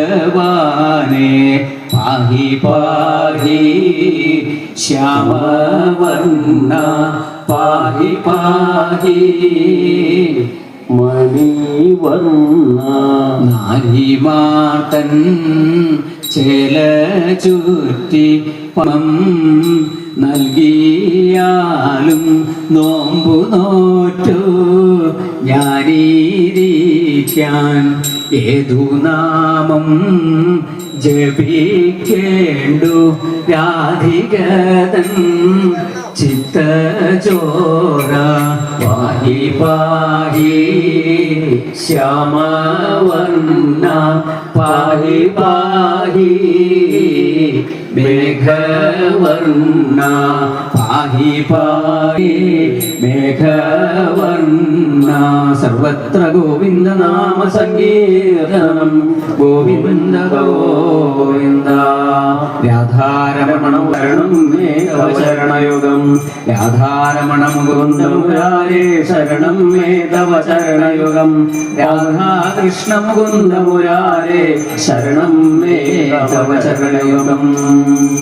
ഭഗവാനെ പാഹി പാഹി ശ്യാമവർണ പാഹി പാഹി മണിവർണ നാരിമാതൻ ചേല ചുറ്റി പണം നൽകിയാലും നോമ്പു നോറ്റു ഞാനീരിക്കാൻ ഏതു നാമം ജപിക്കേണ്ടു? രാധികതൻ ചിത്തചോര പാഹി പാഹി ശ്യാമവർണ പാഹി പാഹി മേഘവർണ പാഹി പാഹി മേഘവർണ. സർവത്ര ഗോവിന്ദ നാമ സങ്കീർത്തനം ഗോവിന്ദ ഗോവിന്ദ രാധാരമണ ശരണം മേ ശരണയുഗം രാധാരമണ മുകുന്ദ ശരണം മേ തവ ചരണയുഗം രാധാകൃഷ്ണ മുകുന്ദ ശരണം മേ തവ ചരണയുഗം